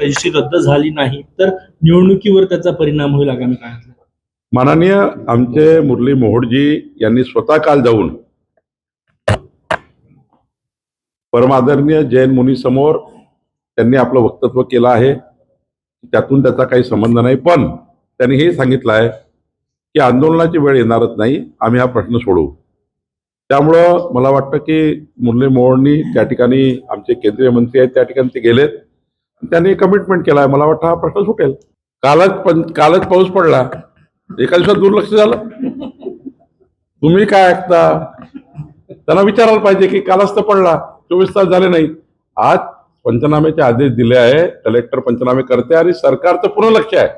Registry रद्द झाली नाही तर निवडणुकीवर त्याचा परिणाम होईल आगामी काळात माननीय आमचे मुरली मोहोडजी यांनी स्वतः काल जाऊन परमादरणीय जैन मुनी समोर त्यांनी आपलं वक्तव्य केलं आहे. त्यातून त्याचा काही संबंध नाही पण त्यांनी हे सांगितलं आहे की आंदोलनाची वेळ येणारच नाही आम्ही हा प्रश्न सोडवू. त्यामुळं मला वाटतं की मुरली मोहोडनी त्या ठिकाणी आमचे केंद्रीय मंत्री आहेत त्या ठिकाणी ते गेलेत. त्यांनी कमिटमेंट केला. आहे मला वाटतं हा प्रश्न सुटेल. कालच पण कालच पाऊस पडला. एका दिवसात दुर्लक्ष झालं. तुम्ही काय ऐकता? त्यांना विचारायला पाहिजे की कालच तर पडला. चोवीस तास झाले नाही आज पंचनामेचे आदेश दिले आहे. कलेक्टर पंचनामे करते आणि सरकारचं पुन्हा लक्ष आहे.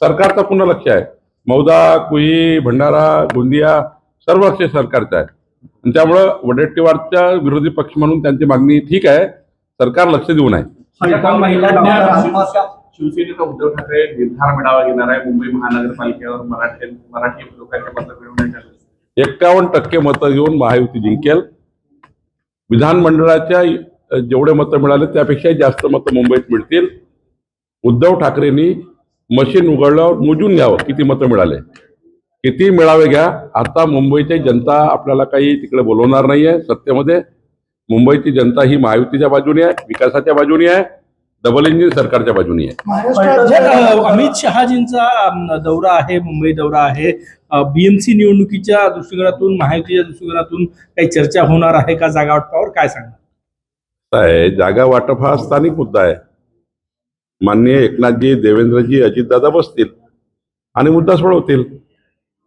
सरकारचं पुन्हा लक्ष आहे. मौदा कुई भंडारा गोंदिया सर्व लक्ष सरकारचं आहे. आणि त्यामुळं वडेट्टीवारच्या विरोधी पक्ष म्हणून त्यांची मागणी ठीक आहे. सरकार लक्ष देऊन आहे शिवसेनेचा उद्धव ठाकरे निर्धार मेळावा घेणार आहे. मुंबई महानगरपालिकेवर मराठी मराठी लोकांचे मतं मिळवण्याच्या एक्कावन्न टक्के मतं घेऊन महायुती जिंकेल. विधानमंडळाच्या जेवढे मतं मिळाले त्यापेक्षाही जास्त मतं मुंबईत मिळतील. उद्धव ठाकरेंनी मशीन उघडल्यावर मोजून घ्यावं किती मतं मिळाले. किती मिळावे घ्या. आता मुंबईची जनता आपल्याला काही तिकडे बोलवणार नाहीये सत्तेमध्ये. मुंबईची जनता ही महायुतीच्या बाजूने आहे विकासाच्या बाजूने आहे डबल इंजिन सरकारच्या बाजूने आहे. अमित शहाजींचा दौरा आहे मुंबई दौरा आहे बीएमसी निवडणुकीच्या दृष्टिकोनातून महायुतीच्या दृष्टिकोनातून काही चर्चा होणार आहे का जागा वाटपावर? काय सांगणार? जागा वाटप हा स्थानिक मुद्दा आहे. माननीय एकनाथजी देवेंद्रजी अजितदादा बसतील आणि मुद्दा सोडवतील.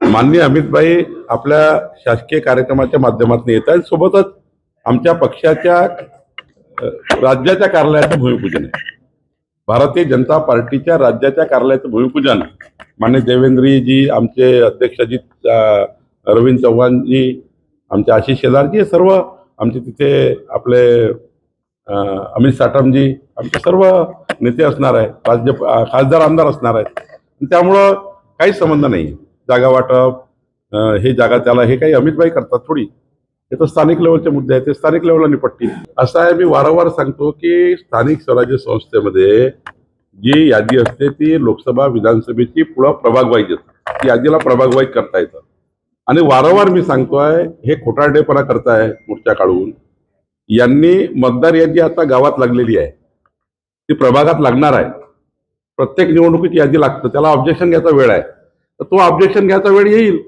माननीय अमितभाई आपल्या शासकीय कार्यक्रमाच्या माध्यमातून येत आहेत सोबतच आमच्या पक्षाच्या राज्याच्या कार्यालयाचं भूमिपूजन आहे. भारतीय जनता पार्टीच्या राज्याच्या कार्यालयाचं भूमिपूजन. मान्य देवेंद्रजी आमचे अध्यक्ष अजित अरविंद चव्हाणजी आमचे आशिष शेलारजी हे सर्व आमचे तिथे आपले अमित साठमजी आमचे सर्व नेते असणार आहे राज्य खासदार आमदार असणार आहेत. त्यामुळं काहीच संबंध नाही जागा वाटप हे जागा त्याला हे काही अमितबाई करतात थोडी. हे तर स्थानिक लेवलचे मुद्दे आहेत ते स्थानिक लेवलला निपटतील. असं आहे मी वारंवार सांगतो की स्थानिक स्वराज्य संस्थेमध्ये जी यादी असते ती लोकसभा विधानसभेची पुढं प्रभाग वाईज ती यादीला प्रभाग वाईज करता येतं. आणि वारंवार मी सांगतोय हे खोटारडेपणा करताय मोर्चा काढून. यांनी मतदार यादी आता गावात लागलेली आहे. ती प्रभागात लागणार आहे. प्रत्येक निवडणुकीची यादी लागतं त्याला ऑब्जेक्शन घ्यायचा वेळ आहे. तर तो ऑब्जेक्शन घ्यायचा वेळ येईल.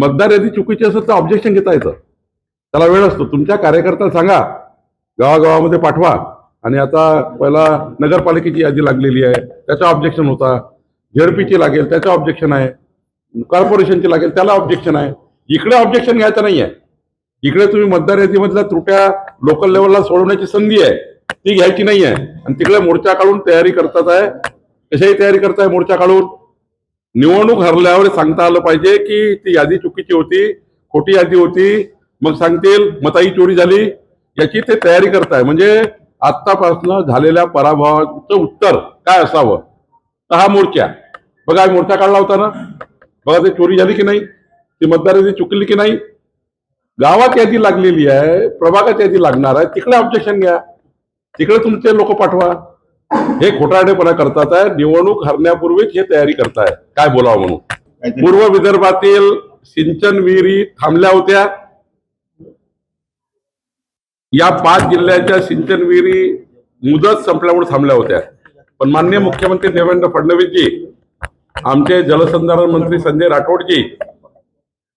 मतदार यादी चुकीची असेल तर ऑब्जेक्शन घेता येतं. त्याला वेळ असतो. तुमच्या कार्यकर्त्याला सांगा. गावागावामध्ये पाठवा. आणि आता पहिला नगरपालिकेची यादी लागलेली आहे. त्याचा ऑब्जेक्शन होता. झेडपीची लागेल त्याचं ऑब्जेक्शन आहे. कॉर्पोरेशनची लागेल त्याला ऑब्जेक्शन आहे. इकडे ऑब्जेक्शन घ्यायचं नाही आहे इकडे तुम्ही मतदार यादीमधल्या त्रुट्या लोकल लेवलला सोडवण्याची संधी आहे. ती घ्यायची नाही आहे आणि तिकडे मोर्चा काढून तयारी करतात आहे. कशाही तयारी करताय मोर्चा काढून? निवडणूक हरल्यावर सांगता आलं पाहिजे की ती यादी चुकीची होती खोटी यादी होती. मग सांगतील मताई चोरी झाली याची ते तयारी करताय. म्हणजे आत्तापासून झालेल्या पराभवाचं उत्तर काय असावं? तर हा मोर्चा. बघा मोर्चा काढला होता ना? बघा ते चोरी झाली की नाही? ती मतदार यादी चुकली की नाही? गावात यादी लागलेली आहे प्रभागात यादी लागणार आहे. तिकडे ऑब्जेक्शन घ्या. तिकडे तुमचे लोक पाठवा. हे खोटारडेपणा करतात आहे. निवडणूक हरण्यापूर्वीच हे तयारी करताय. काय बोलावं म्हणून? पूर्व विदर्भातील सिंचन विहिरी थांबल्या होत्या. या पाच जिल्ह्याच्या सिंचन विहिरी मुदत संपल्यामुळे थांबल्या होत्या. पण माननीय मुख्यमंत्री देवेंद्र फडणवीसजी आमचे जलसंधारण मंत्री संजय राठोडजी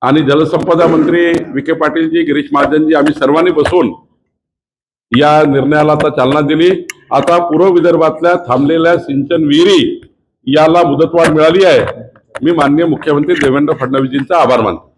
आणि जलसंपदा मंत्री विखे पाटीलजी गिरीश महाजनजी आम्ही सर्वांनी बसून या निर्णयाला आता चालना दिली. आता पूर्व विदर्भातल्या थांबलेल्या सिंचन विहिरी याला मुदतवाढ मिळाली आहे. मी माननीय मुख्यमंत्री देवेंद्र फडणवीसजींचा आभार मानतो.